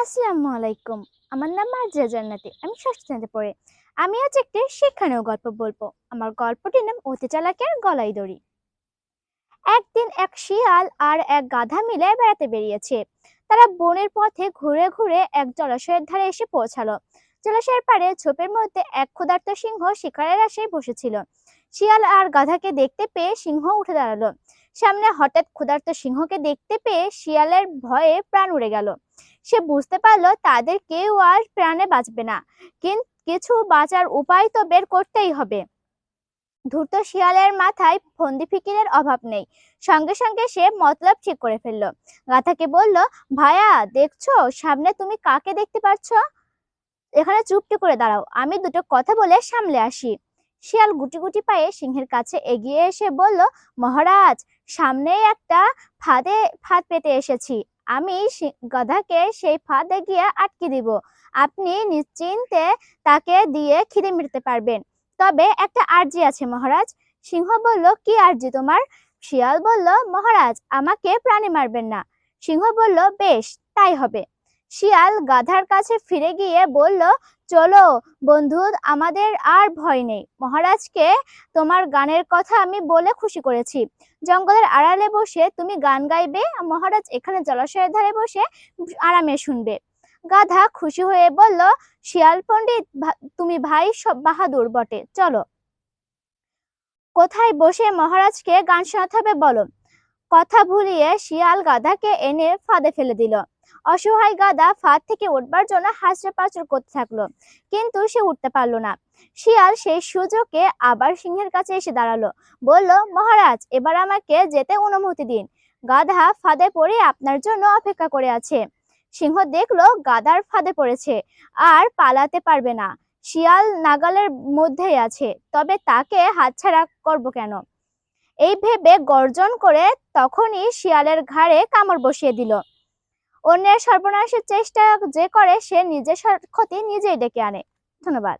আসসালামু আলাইকুম। আমার নাম মার্জিয়া জান্নাতি, আমি ষষ্ঠ শ্রেণীতে পড়ি। আমি আজ একটি শিক্ষণীয় গল্প বলব। আমার গল্পটির নাম অতি চালাকের গলায় দড়ি। একদিন এক শিয়াল আর এক গাধা মিলে বেড়াতে বেরিয়েছে। তারা বনের পথে ঘুরে ঘুরে এক জলাশয়ের ধারে এসে পৌঁছালো। জলাশয়ের পাড়ে ঝোপের মধ্যে এক ক্ষুধার্ত সিংহ শিকারের আশায় বসেছিল। শিয়াল আর গাধাকে দেখতে পেয়ে সিংহ উঠে দাঁড়াল। সামনে হঠাৎ ক্ষুধার্ত সিংহকে দেখতে পেয়ে শিয়ালের ভয়ে প্রাণ উড়ে গেল। সে বুঝতে পারল তাদের কেউ আর প্রাণে বাঁচবে না। কিন্তু কিছু বাঁচার উপায় তো বের করতেই হবে। ধূর্ত শিয়ালের মাথায় ফন্দি ফিকিরের অভাব নেই। সঙ্গে সঙ্গে সে মতলব ঠিক করে ফেলল। গাথাকে বলল, ভায়া, দেখছ? সামনে তুমি কাকে দেখতে পাচ্ছ এখানে চুপটি করে দাঁড়াও। আমি দুটো কথা বলে সামলে আসি। শিয়াল গুটি গুটি পায়ে সিংহের কাছে এগিয়ে এসে বলল, মহারাজ, সামনেই একটা ফাঁদে, ফাঁদ পেতে এসেছি। আমি গধাকে সেই ফাঁদে গিয়ে আটকে দিব। আপনি নিশ্চিন্তে তাকে দিয়ে খিদে মিটতে পারবেন। তবে একটা আর্জি আছে মহারাজ। সিংহ বলল, কি আর্জি তোমার? শিয়াল বলল, মহারাজ, আমাকে প্রাণে মারবেন না। সিংহ বলল, বেশ, তাই হবে। শিয়াল গাধার কাছে ফিরে গিয়ে বলল, চলো বন্ধু, আমাদের আর ভয় নেই। মহারাজকে তোমার গানের কথা আমি বলে খুশি করেছি। জঙ্গলের আড়ালে বসে তুমি গান গাইবে মহারাজ এখানে জলাশয়ের ধারে বসে আরামে শুনবে। গাধা খুশি হয়ে বলল, শিয়াল পণ্ডিত তুমি ভাই সব বাহাদুর বটে, চলো। কোথায় বসে মহারাজকে গান শোনাতে হবে বলো। কথা ভুলিয়ে শিয়াল গাধাকে এনে ফাঁদে ফেলে দিল। অসহায় গাদা ফাঁদ থেকে উঠবার জন্য হাসড়ে পাচড় করতে থাকল। কিন্তু সে উঠতে পারল না। শিয়াল সেই সুযোগে আবার সিংহের কাছে এসে দাঁড়াল। বলল, মহারাজ, এবার আমাকে যেতে অনুমতি দিন। গাধা ফাঁদে পড়ে আপনার জন্য অপেক্ষা করে আছে সিংহ দেখল গাধার ফাঁদে পড়েছে, আর পালাতে পারবে না। শিয়াল নাগালের মধ্যেই আছে, তবে তাকে হাতছাড়া করব কেন? এই ভেবে গর্জন করে তখনই শিয়ালের ঘাড়ে কামড় বসিয়ে দিল। অন্যের সর্বনাশের চেষ্টা যে করে সে নিজের ক্ষতি নিজেই ডেকে আনে। ধন্যবাদ।